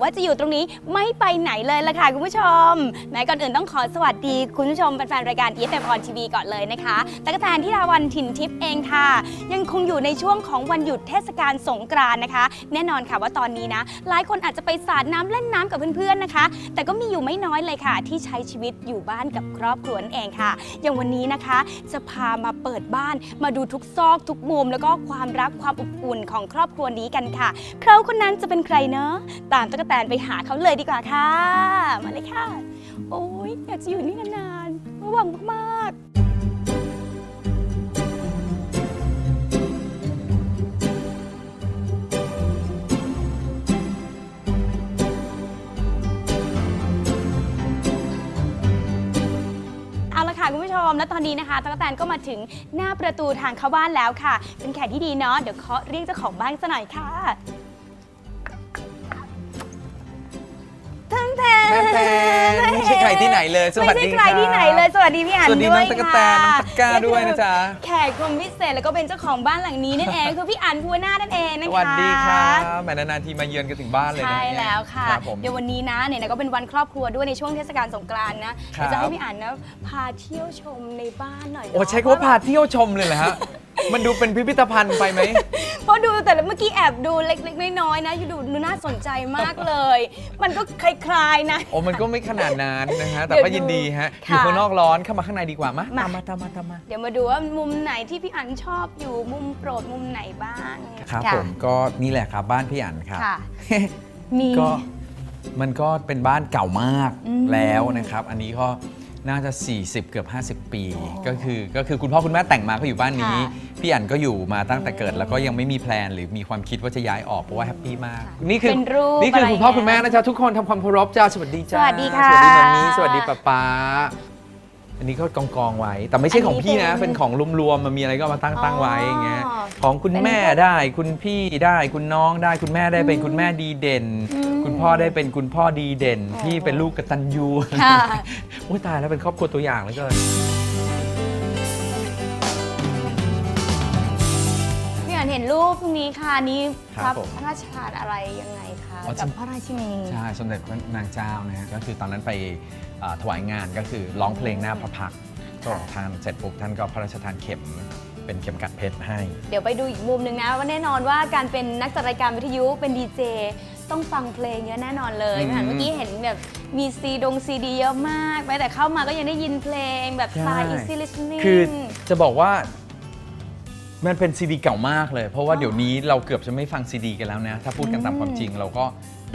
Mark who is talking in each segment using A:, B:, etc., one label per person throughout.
A: ว่าจะอยู่ตรงนี้ไม่ไปไหนเลยละค่ะคุณผู้ชม แม้ก่อนอื่นต้องขอสวัสดีคุณผู้ชมแฟนๆรายการ e f m on TV ก่อนเลยนะคะตะกแตนที่ดาวันถิ่นทิพย์เองค่ะ ยังคงอยู่ในช่วงของวันหยุดเทศกาลสงกรานต์นะคะ แน่นอนค่ะว่าตอนนี้นะ หลายคนอาจจะไปสาดน้ำเล่นน้ำกับเพื่อนๆนะคะ แต่ก็มีอยู่ไม่น้อยเลยค่ะ ที่ใช้ชีวิตอยู่บ้านกับครอบครัวนั่นเองค่ะ อย่างวันนี้นะคะ จะพามาเปิดบ้าน มาดูทุกซอกทุกมุม แล้วก็ความรักความอบอุ่นของครอบครัวนี้กันค่ะเขาคนนั้นจะเป็นใครเนอะตามตะกแตนไปหาเขาเลยดีกว่าค่ะ มาเลยค่ะ โอ้ยอยากจะอยู่นี่นานๆหวังมากๆเอาละค่ะคุณผู้ชม และตอนนี้นะคะตะกกแตนก็มาถึงหน้าประตูทางเข้าบ้านแล้วค่ะ เป็นแขกที่ดีเนาะ เดี๋ยวเคาะเรียกเจ้าของบ้านซะหน่อยค่ะ แทน
B: แทนไม่ใช่ใครที่ไหนเลยสวัสดี
A: ไม่ใช่ใครที่ไหนเลยสวัสดีพี่อัน
B: สวัสดี
A: ด้
B: น้
A: ว
B: อยงตะกะแตนน้องตะกร้าด้วยนะจ๊ะ
A: แขกคนพิเศษแล้วก็เป็นเจ้าของบ้านหลังนี้นั่นเองคือพี่อันภูวนาถนั่นเองนะคะ
B: สวัสดีครับแหมนานๆทีมาเยือนกันถึงบ้านเลยนะ
A: ใช่
B: เนี่ย
A: แล้วค่ะ
B: ครับผม
A: เดี๋ยววันนี้นะเนี่ยนะก็เป็นวันครอบครัวด้วยในช่วงเทศกาลสงกรานต์นะเดี๋ยวจะให้พี่อันนะพาเที่ยวชมในบ้านหน่อยเนะ
B: โอ้ใช้คำว่าพาเที่ยวชมเลยเหรอฮะ มันดูเป็นพิพิธภัณฑ์ไปไหม
A: เพราะดูแต่ละเมื่อกี้แอบดูเล็กๆน้อยๆนะอยู่ดูดูน่าสนใจมากเลย มันก็คล้ายๆนะ
B: โอ้มันก็ไม่ขนาดนั้นนะฮะ แต่
A: เดี๋ยว
B: ก็ยินดีฮะ
A: ค่ะ
B: อยู่ข้างนอกร้อนเข้ามาข้างในดีกว่ามะ
A: มา
B: ตามมาตามมาตามมา
A: เดี๋ยวมาดูว่ามุมไหนที่พี่อันชอบอยู่มุมโปรดมุมไหนบ้าง
B: ครับะผมก็นี่แหละครับบ้านพี่อันครับ
A: ค่ะมี
B: ก็มันก็เป็นบ้านเก่ามาก
A: อืม
B: แล้วนะครับ อันนี้ก็ น่าจะ 40 เกือบ 50 ปี ก็คือก็คือคุณพ่อคุณแม่แต่งมาก็อยู่บ้านนี้ พี่อันก็อยู่มาตั้งแต่เกิด แล้วก็ยังไม่มีแพลนหรือมีความคิดว่าจะย้ายออกเพราะว่าแฮปปี้มาก
A: ค่ะ
B: นี่คือ
A: เป็นรูป
B: นี่คือคุณพ่อ
A: อะไร
B: คุณแม่นะจ๊ะทุกคนทำความเคารพจ้าสวัสดีจ้า
A: สวัสดีค่ะ
B: สวัสดีมามีสวัสดีป้าป๊า อันนี้ก็กองกองๆไว้ แต่ไม่ใช่ของพี่นะ
A: อันนี้เป็น
B: เป็นของรวมๆมันมีอะไรก็เอามาตั้ง
A: อ๋อ
B: ตั้งไว้อย่างเงี้ยของคุณแม่
A: เป็น
B: ได้คุณพี่ได้คุณน้องได้คุณแม่ได้เป็นคุณแม่ดีเด่น
A: อืม
B: คุณพ่อได้เป็นคุณพ่อดีเด่น
A: โอ้
B: พี่เป็นลูกกตัญญู
A: ค่ะ
B: โอ้ยตายแล้วเป็นครอบครัวตัวอย่างแล้วเกิน
A: พี่อันเห็นรูปพวกนี้ค่ะอันนี้พ
B: ครั
A: ระ
B: บผม
A: พระราชทานอะไรยังไงคะ
B: อ๋อ
A: กับ
B: จำ
A: พระราชินี
B: ใช่สมเด็จพระนางเจ้านะฮะก็คือตอนนั้นไปเอ่อถวายงานก็คือร้องเพลงหน้าพระพักตร์ก็ทานเสร็จปุ๊บท่านก็พระราชทานเข็มเป็นเข็มกัดเพชรให้
A: เดี๋ยวไปดูอีกมุมหนึ่งนะว่าแน่นอนว่าการเป็นนักจัดรายการวิทยุเป็นดีเจต้องฟังเพลงเยอะแน่นอนเลย
B: อืม
A: พี่อันเมื่อกี้เห็นแบบมีซีดงซีดีเยอะมากแม้แต่เข้ามาก็ยังได้ยินเพลงแบบสไตล์ easy listening
B: คือจะบอกว่า มันเป็นซีดีเก่ามากเลย เพราะว่า
A: อ๋อ
B: เดี๋ยวนี้เราเกือบจะไม่ฟังซีดีกันแล้วนะ ถ้าพูดกันตาม
A: อืม
B: ความจริงเราก็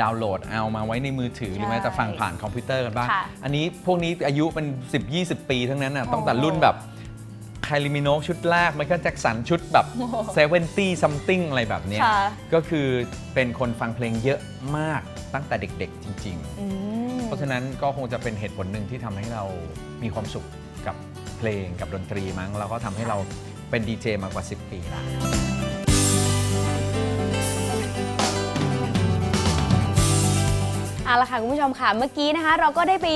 B: ดาวน์โหลดเอามาไว้ในมือถือหรือแม้แต่ฟังผ่านคอมพิวเตอร์กันบ้าง
A: ค่ะ
B: อันนี้พวกนี้อายุเป็น 10-20 ปีทั้งนั้นนะ
A: โอ้
B: ตั้งแต่รุ่นแบบไคลิมิโนชุดแรกไมเคิลแจ็คสันชุดแบบ
A: โอ้โห
B: 70 something อะไรแบบเนี้ย
A: ค่ะ
B: ก็คือเป็นคนฟังเพลงเยอะมากตั้งแต่เด็กๆจริง ๆ
A: อืม
B: เพราะฉะนั้นก็คงจะเป็นเหตุผลหนึ่งที่ทำให้เรามีความสุขกับเพลงกับดนตรีมั้ง แล้วก็ทำให้เรา เป็นดีเจมากว่า 10 ปีแล้ว
A: เอาละค่ะคุณผู้ชมค่ะเมื่อกี้นะคะ เราก็ได้ไป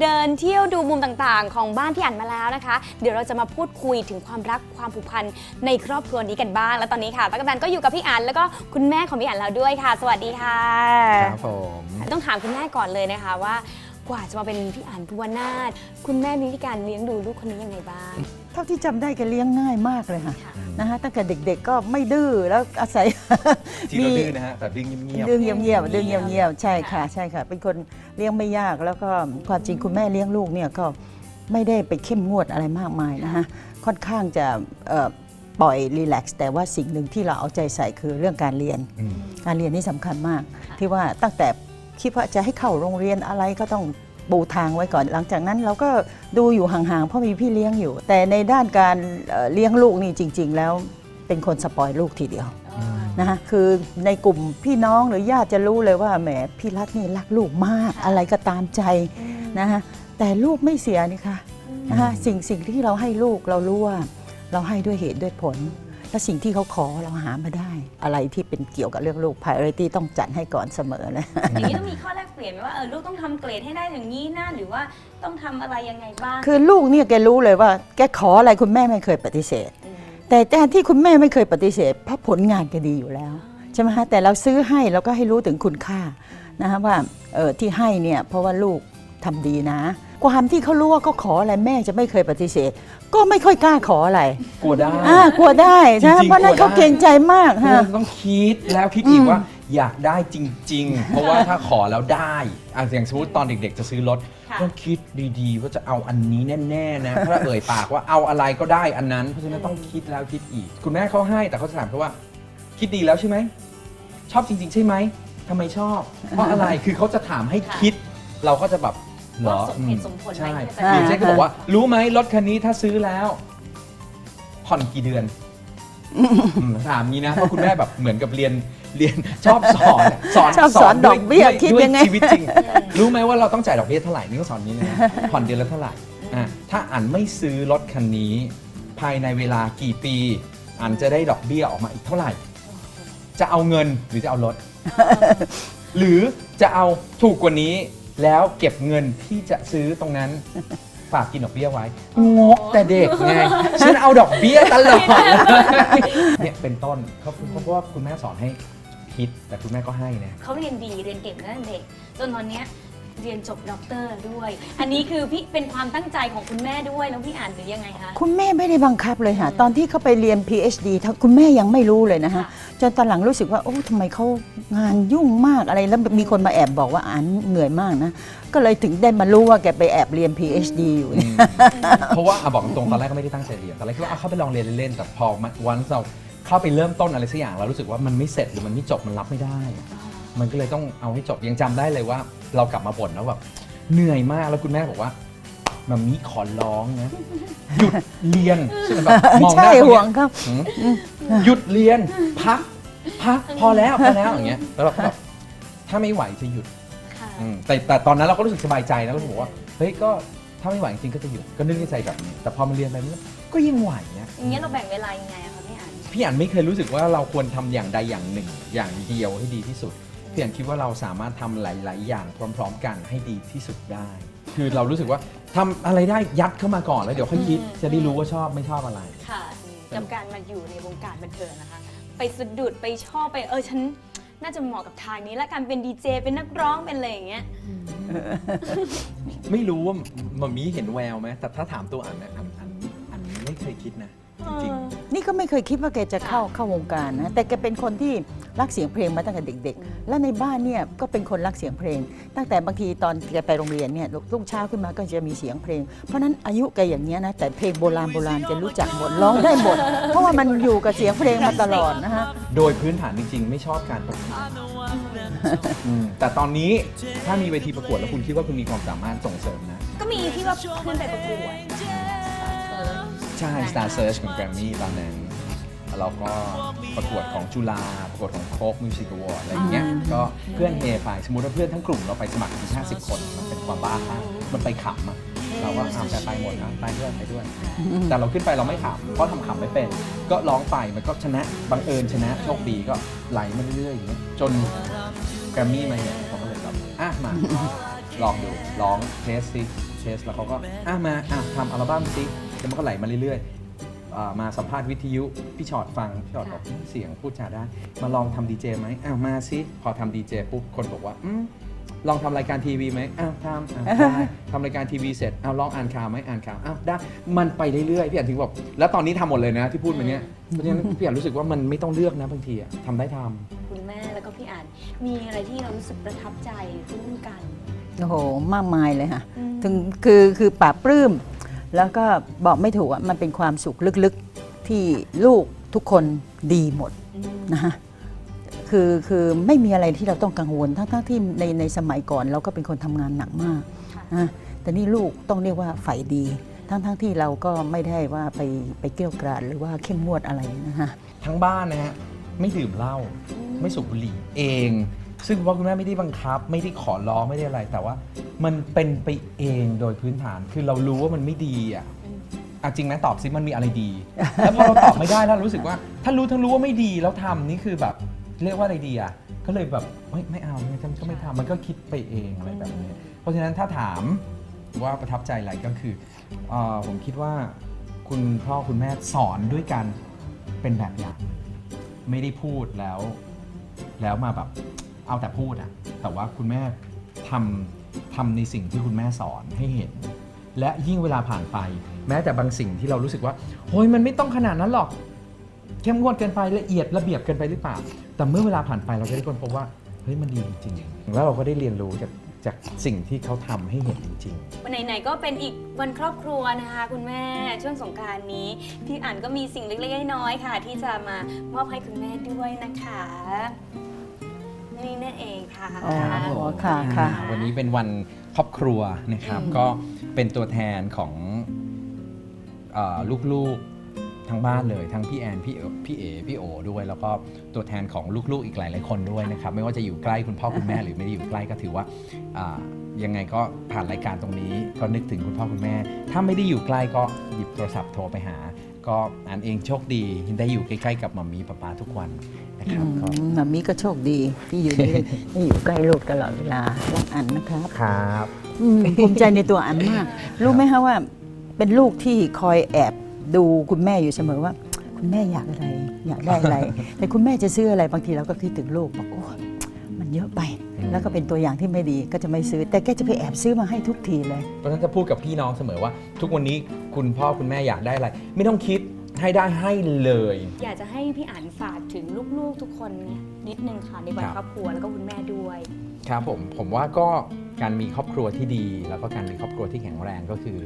A: เดินเที่ยวดูมุมต่างๆ ของบ้านพี่อันมาแล้วนะคะ เดี๋ยวเราจะมาพูดคุยถึงความรักความผูกพันในครอบครัวนี้กันบ้าง และตอนนี้ค่ะตั๊กกะแตนก็อยู่กับพี่อันแล้วก็คุณแม่ของพี่อันแล้วด้วยค่ะ สวัสดีค่ะ
B: ครับผม
A: ต้องถามคุณแม่ก่อนเลยนะคะว่ากว่าจะมาเป็นพี่อันภูวนาถคุณแม่มีวิธีการเลี้ยงดูลูกคนนี้ยังไงบ้าง
C: เท่าที่จำได้แกเลี้ยงง่ายมากเลยค่ะ
A: ค่ะ
C: นะฮะตั้งแต่เด็กๆก็ไม่ดื้อแล้วอาศัย
B: จริงเราดื้อนะฮะแต่ดื้อเงียบ
C: ดื้อเงียบๆ
A: เงี
C: ดื้
A: ย
C: อบ
A: ๆ
C: เงียบๆใช่ค่ะ
A: ค่ะ
C: ใช่ค่ะ เป็นคนเลี้ยงไม่ยากแล้วก็ความจริงคุณแม่เลี้ยงลูกเนี่ยก็ไม่ได้ไปเข้มงวดอะไรมากมายนะฮะค่อนข้างจะเอ่อปล่อยรีแลกซ์แต่ว่าสิ่งหนึ่งที่เราเอาใจใส่คือเรื่องการเรียน
B: ๆอืม
C: การเรียนนี่สำคัญมาก ที่ว่าตั้งแต่คิดว่าจะให้เข้าโรงเรียนอะไรก็ต้อง ปูทางไว้ก่อน หลังจากนั้นเราก็ดูอยู่ห่างๆเพราะมีพี่เลี้ยงอยู่ แต่ในด้านการเอ่อเลี้ยงลูกนี่จริง ๆ แล้วเป็นคนสปอยลูกทีเดียวนะคะคือในกลุ่มพี่น้องหรือญาติจะรู้เลยว่าแหมพี่รัฐนี่รักลูกมาก
A: ค่ะ
C: อะไรก็ตามใจนะคะแต่ลูกไม่เสียนี่ค่ะนะคะสิ่งสิ่งที่เราให้ลูกเรารู้ว่าเราให้ด้วยเหตุด้วยผล และสิ่งที่เขาขอเราหามาได้ อะไรที่เป็นเกี่ยวกับเรื่องลูก priority ต้องจัดให้ก่อนเสมอนะ
A: อย่างนี้ต้องมีข้อแลกเปเปลี่ยนไหมว่าเออลูกต้องทำเกรดให้ได้อย่างนี้นะหรือว่าต้องทำอะไรยังไงบ้าง
C: คือลูกเนี่ยแกรู้เลยว่า แกขออะไรคุณแม่ไม่เคยปฏิเสธ
A: ม
C: แต่แต่ที่คุณแม่ไม่เคยปฏิเสธ เพราะผลงานแกดีอยู่แล้วใช่ไหมฮะแต่เราซื้อให้เราก็ให้รู้ถึงคุณค่านะฮะว่าเออที่ให้เนี่ยเพราะว่าลูกทำดีนะ ความที่เขารู้ว่าเขาขออะไรแม่จะไม่เคยปฏิเสธ ก็ไม่ค่อยกล้าขออะไร
B: กลัวได้
C: อ่ากลัวได้ใช่ไหม
B: จริงๆ
C: เพราะฉะนั้น
B: กลัวได้
C: เขาเกรงใจมาก
B: คือ
C: ฮะ
B: ต้องคิดแล้วคิดอีกว่าอยากได้จริง ๆ เพราะว่าถ้าขอแล้วได้อะอย่างสมมติตอนเด็ก ๆ จะซื้อรถ
A: ค่ะ
B: ต้องคิดดีๆ ว่าจะเอาอันนี้แน่ๆนะถ้าเอ่ยปากว่าเอาอะไรก็ได้อันนั้น เพราะฉะนั้นต้องคิดแล้วคิดอีก คุณแม่เขาให้แต่เขาจะถามเขาว่า คิดดีแล้วใช่ไหมชอบจริง ๆ ใช่ไหมทำไมชอบ เพราะอะไรคือเขาจะถามให้คิด เราก็จะแบบ เหรอ
A: ว่าสมเหตุสมผลไหม
B: ใช่
A: ที่จะ
B: อย่างเช่นก็บอกว่า รู้ไหมรถคันนี้ถ้าซื้อแล้ว ผ่อนกี่เดือนอืมถามงี้นะเพราะคุณแม่แบบเหมือนกับเรียนเรียนชอบสอนสอน
C: ชอบสอน
B: ด้ว
C: ดอกเบี้ย
B: ด้ว
C: คิดยังไง
B: วชีวิตจริง รู้ไหมว่าเราต้องจ่ายดอกเบี้ยเท่าไหร่นี่ก็สอนนี้เลยนะผ่อนเดือนละเท่าไหร่อะถ้าอันไม่ซื้อรถคันนี้ ภายในเวลากี่ปีอันจะได้ดอกเบี้ยออกมาอีกเท่าไหร่ จะเอาเงินหรือจะเอารถ หรือจะเอาถูกกว่านี้ แล้วเก็บเงินที่จะซื้อตรงนั้น ฝากกินดอกเบี้ยไว้งกแต่เด็กไงฉันเอาดอกเบี้ยตลอดเนี่ยเป็นต้นเขาเพราะว่าคุณแม่สอนให้คิดแต่คุณแม่ก็ให้นะ
A: เขาเรียนดีเรียนเก่งตั้งแต่เด็กจนตอนเนี้ย เรียนจบด็อกเตอร์ด้วย อันนี้คือพี่เป็นความตั้งใจของคุณแม่ด้วยแล้วพี่อ่านหรือยังไงคะ
C: คุณแม่ไม่ได้บังคับเลยค่ะ ตอนที่เขาไปเรียน PhD ทั้งคุณแม่ยังไม่รู้เลยนะฮะ
A: ค่ะ
C: จนตอนหลังรู้สึกว่า โอ้ทำไมเขางานยุ่งมากอะไรแล้วมีคนมาแอบบอกว่าอ่านเหนื่อยมากนะ ก็เลยถึงได้มารู้ว่าแกไปแอบเรียน PhD อยู่เนี่ย
B: เพราะว่าอะบอกตรงๆตอนแรกก็ไม่ได้ตั้งใจเรียนตอนแรกคิดว่าเอาเข้าไปลองเรียนเล่นๆแต่พอวันเราเข้าไปเริ่มต้นอะไรสักอย่างเรารู้สึกว่ามันไม่เสร็จหรือมันไม่จบมันรับไม่ได้ มันก็เลยต้องเอาให้จบยังจำได้เลยว่า เรากลับมาบ่นแล้วแบบเหนื่อยมากแล้วคุณแม่บอกว่ามัมมี่ขอร้องนะ หยุดเรียนซึ่งแบบมองห
C: ใช่
B: น้าเขา
C: ห่วง
B: เนี่ย
C: ครับ
B: หืมหยุดเรียน พัก พักพอแล้วพอแล้วอย่างเงี้ยแล้วเราก็แบบถ้าไม่ไหวจะหยุด
A: ค่ะ
B: อืมแต่แต่ตอนนั้นเราก็รู้สึกสบายใจนะก็รู้สึกว่าเฮ้ยก็ถ้าไม่ไหวจริงๆก็จะหยุดก็นึกในใจแบบนี้ แต่พอมาเรียนไปมันก็ยังไหวนะ
A: อย่างเงี้ยเราแบ่งเวลายังไงอะคะพี่อ่าน
B: พี่อันไม่เคยรู้สึกว่าเราควรทำอย่างใดอย่างหนึ่ง อย่างเดียวให้ดีที่สุด พี่อันคิดว่าเราสามารถทำหลาย ๆ อย่างพร้อม ๆ กันให้ดีที่สุดได้ คือเรารู้สึกว่าทำอะไรได้ยัดเข้ามาก่อนแล้วเดี๋ยวค่อยคิดจะได้รู้ว่าชอบไม่ชอบอะไร
A: ค่ะกับการมาอยู่ในวงการบันเทิงนะคะ ไปสะดุดไปชอบไปเออฉันน่าจะเหมาะกับทางนี้และการเป็นดีเจเป็นนักร้องเป็นอะไรอย่างเงี้ย
B: ไม่รู้ว่ามัมมี่เห็นแววไหมแต่ถ้าถามตัวอันนะอันอันอันไม่เคยคิดนะ จริง
C: นี่ก็ไม่เคยคิดว่าแกจะเข้าเข้าวงการนะแต่แกเป็นคนที่รักเสียงเพลงมาตั้งแต่เด็ก ๆ และในบ้านเนี่ยก็เป็นคนรักเสียงเพลง ตั้งแต่บางทีตอนแกไปโรงเรียนเนี่ยรุ่งเช้าขึ้นมาก็จะมีเสียงเพลง เพราะฉะนั้นอายุแกอย่างเนี้ยนะแต่เพลงโบราณโบราณแกรู้จักหมดร้องได้หมด เพราะว่ามันอยู่กับเสียงเพลงมาตลอดนะฮะ
B: ๆ โดยพื้นฐานจริง ๆ ไม่ชอบการประกวดอืมแต่ตอนนี้ถ้ามีเวทีประกวดแล้วคุณคิดว่าคุณมีความสามารถส่งเสริมนะ
A: ก็มีที่ว่าขึ้นไปประกวดเออ
B: ใช่ Star Search ของ Grammy ตอนนั้นเราก็ประกวดของจุฬาประกวดของโคกมิวสิกอวอร์ดอะไรอย่างเงี้ยก็เพื่อนเฮไปสมมติว่าเพื่อนทั้งกลุ่มเราไปสมัครถึง50 คนมันเป็นความบ้าคลั่งมันไปขำอะเราก็อ่าแต่ไปหมดนะไปด้วยไปด้วย แต่เราขึ้นไปเราไม่ขำเพราะทำขำไม่เป็น ก็ร้องไปมันก็ชนะบังเอิญชนะโชคดีก็ไหลมาเรื่อยๆอย่างเงี้ยจนแกรมมี่มาเห็นเขาก็เลยแบบอะมาลองดูร้องเทสซิเทสแล้วเขาก็อะมาอะทำอัลบั้มซิ แล้วมันก็ไหลมาเรื่อยๆอ่ามาสัมภาษณ์วิทยุพี่ชอดฟังพี่ชอดบอกเสียงพูดจาได้ มาลองทำดีเจไหมอ้าวมาซิพอทำดีเจปุ๊บคนบอกว่าอืมลองทำรายการทีวีไหมอ้าวทำอ้าวได้ทำรายการทีวีเสร็จอ้าวลองอ่านข่าวไหมอ่านข่าวอ้าวได้มันไปเรื่อยๆพี่อ่านถึงบอกแล้วตอนนี้ทำหมดเลยนะที่พูดมาเนี้ยเพราะฉะนั้นพี่อ่านรู้สึกว่ามันไม่ต้องเลือกนะบางทีอะทำได้ทำ
A: คุณแม่แล้วก็พี่อ่าน มีอะไรที่เรารู้สึกประทับใจร่วมกัน
C: โอ้โห มากมายเลยค่ะ
A: อืม
C: ถึงคือคือปราบปลื้ม แล้วก็บอกไม่ถูกอะมันเป็นความสุขลึกๆที่ลูกทุกคนดีหมด
A: อืม
C: นะฮะคือคือไม่มีอะไรที่เราต้องกังวลทั้งทั้งที่ในในสมัยก่อนเราก็เป็นคนทำงานหนักมาก
A: ค่ะ
C: นะแต่นี่ลูกต้องเรียกว่าฝ่ายดี ทั้งทั้งที่เราก็ไม่ได้ว่าไปไปเกลี้ยวกราดหรือว่าเข้มงวดอะไรนะฮะ
B: ทั้งบ้านนะฮะไม่ดื่มเหล้าไม่สูบบุหรี่เอง ซึ่งว่าคุณแม่ไม่ได้บังคับ ไม่ได้ขอร้องไม่ได้อะไร แต่ว่ามันเป็นไปเองโดยพื้นฐาน คือเรารู้ว่ามันไม่ดีอะ
A: อะ
B: จริงไหมตอบซิมันมีอะไรดี แล้วพอเราตอบไม่ได้แล้วรู้สึกว่า ถ้ารู้ทั้งรู้ว่าไม่ดีแล้วทำนี่คือแบบเรียกว่าอะไรดีอะก็เลยแบบเฮ้ยไม่เอาไม่ทำก็ไม่ทำมันก็คิดไปเองอะไรแบบนี้ เพราะฉะนั้นถ้าถามว่าประทับใจอะไรก็คือเออผมคิดว่าคุณพ่อคุณแม่สอนด้วยกันเป็นแบบอย่าง ไม่ได้พูดแล้ว แล้วมาแบบ เอาแต่พูดอะแต่ว่าคุณแม่ทำทำในสิ่งที่คุณแม่สอนให้เห็น และยิ่งเวลาผ่านไป แม้แต่บางสิ่งที่เรารู้สึกว่าโอ้ยมันไม่ต้องขนาดนั้นหรอกเข้มงวดเกินไประเอียดระเบียบเกินไปหรือเปล่า แต่เมื่อเวลาผ่านไปเราจะได้ค้นพบว่าเฮ้ยมันดีจริงๆแล้วเราก็ได้เรียนรู้จากจากสิ่งที่เขาทำให้เห็นจริง
A: วันไหนๆก็เป็นอีกวันครอบครัวนะคะ คุณแม่ช่วงสงกรารนี้ พี่อั๋นก็มีสิ่งเล็กๆน้อยๆค่ะ ที่จะมามอบให้คุณแม่ด้วยนะคะ ค่ะ
C: อ๋อ
B: ๆ
C: อ๋อค่ะค่ะ
B: อ่าวันนี้เป็นวันครอบครัวนะครับ
A: อืม
B: ก็เป็นตัวแทนของเออลูกๆทั้งบ้านเลยทั้งพี่แอนพี่เอ๋พี่เอพี่โอด้วย แล้วก็ตัวแทนของลูกๆอีกหลายๆคนด้วยนะครับ ไม่ว่าจะอยู่ใกล้คุณพ่อคุณแม่หรือไม่ได้อยู่ใกล้ก็ถือว่าอ่ายังไงก็ผ่านรายการตรงนี้ก็นึกถึงคุณพ่อคุณแม่ ถ้าไม่ได้อยู่ใกล้ก็หยิบโทรศัพท์โทรไปหา ก็อันเองโชคดีได้อยู่ใกล้ๆกับมัมมี่ป้าป๊าทุกวันนะครับก็
C: มัมมี่ก็โชคดีที่อยู่ได้ได้อยู่ใกล้ลูกตลอดเวลารักอันนะครับ
B: ครับ
C: อืมภูมิใจในตัวอันมาก รู้ไหมคะว่า เป็นลูกที่คอยแอบดูคุณแม่อยู่เสมอว่า คุณแม่อยากอะไร อยากได้อะไร แต่คุณแม่จะซื้ออะไรบางทีเราก็คิดถึงลูกบอกโอ้มันเยอะไป
B: อืม
C: แล้วก็เป็นตัวอย่างที่ไม่ดีก็จะไม่ซื้อ แต่แกจะไปแอบซื้อมาให้ทุกทีเลย
B: เพราะฉะนั้นจะพูดกับพี่น้องเสมอว่า ทุกวันนี้คุณพ่อคุณแม่อยากได้อะไร ไม่ต้องคิดให้ได้ให้เลย
A: อยากจะให้พี่อั๋นฝากถึงลูกๆทุกคนเนี่ยนิดนึงค่ะในวัน
B: ครับ
A: ครอบครัวแล้วก็คุณแม่ด้วย
B: ครับผมผมว่าก็การมีครอบครัวที่ดี แล้วก็การมีครอบครัวที่แข็งแรงก็คือ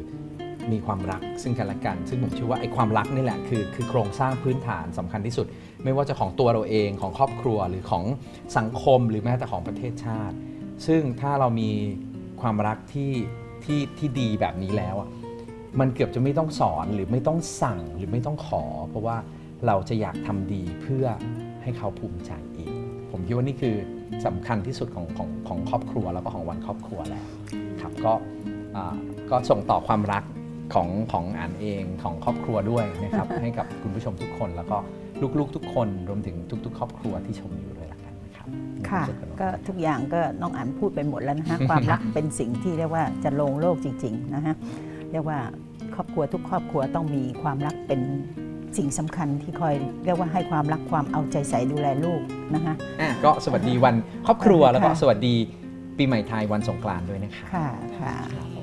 B: มีความรักซึ่งกันและกัน ซึ่งผมเชื่อว่าไอ้ความรักนี่แหละคือคือโครงสร้างพื้นฐานสำคัญที่สุด ไม่ว่าจะของตัวเราเองของครอบครัวหรือของสังคมหรือแม้แต่ของประเทศชาติ ซึ่งถ้าเรามีความรักที่ที่ที่ดีแบบนี้แล้วอะมันเกือบจะไม่ต้องสอนหรือไม่ต้องสั่งหรือไม่ต้องขอ เพราะว่าเราจะอยากทำดีเพื่อให้เขาภูมิใจเองผมคิดว่านี่คือสำคัญที่สุดของของของครอบครัวแล้วก็ของวันครอบครัวแล้วครับก็อ่าก็ส่งต่อความรัก ของของอ่านเองของครอบครัวด้วยนะครับ ให้กับคุณผู้ชมทุกคน แล้วก็ลูกๆทุกคนรวมถึงทุก ๆ ครอบครัวที่ชมอยู่ด้วยละกันนะครับ
C: ค่ะ
B: มีวามสุขกันเนอะ
C: ก็ทุกอย่างก็น้องอันพูดไปหมดแล้วนะฮะความรักเป็นสิ่งที่เรียกว่าจะลงโลกจริงๆนะฮะเรียกว่าครอบครัวทุกครอบครัวต้องมีความรักเป็นสิ่งสำคัญที่คอยเรียกว่าให้ความรักความเอาใจใส่ดูแลลูกนะคะ
B: อะก็สวัสดีวันครอบครัว
C: ค่ะ
B: แล้วก็สวัสดีปีใหม่ไทยวันสงกรานต์ด้วยนะครับ
C: ค่ะค่ะ
A: ค่ะ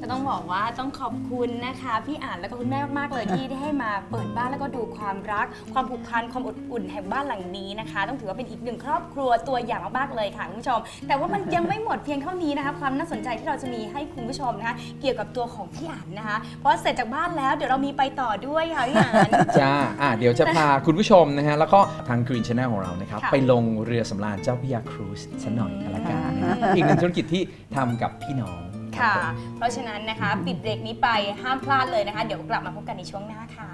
A: ก็ต้องบอกว่าต้องขอบคุณนะคะ พี่อ่านแล้วก็คุณแม่มากๆเลยที่ได้ให้มาเปิดบ้านแล้วก็ดูความรัก ความผูกพันความอบอุ่นแห่งบ้านหลังนี้นะคะ ต้องถือว่าเป็นอีกหนึ่งครอบครัวตัวอย่างมากๆเลยค่ะคุณผู้ชม แต่ว่ามันยังไม่หมดเพียงเท่านี้นะคะ ความน่าสนใจที่เราจะมีให้คุณผู้ชมนะคะ เกี่ยวกับตัวของพี่อ่านนะคะ เพราะเสร็จจากบ้านแล้วเดี๋ยวเรามีไปต่อด้วยค่ะพี่อ่าน
B: จ้าอะเดี๋ยวจะพาคุณผู้ชมนะฮะ แล้วก็ทาง Green Channel ของเรานะครับ
A: ค่ะ
B: ไปลงเรือสำราญเจ้าพระยาครูซสักหน่อยกันละกันนะฮะ
A: อืม
B: อีกหนึ่งธุรกิจที่ทำกับพี่น้อง
A: ค่ะ
B: รับผม
A: เพราะฉะนั้นนะคะปิดเบรกนี้ไปห้ามพลาดเลยนะคะ เดี๋ยวกลับมาพบกันในช่วงหน้าค่ะ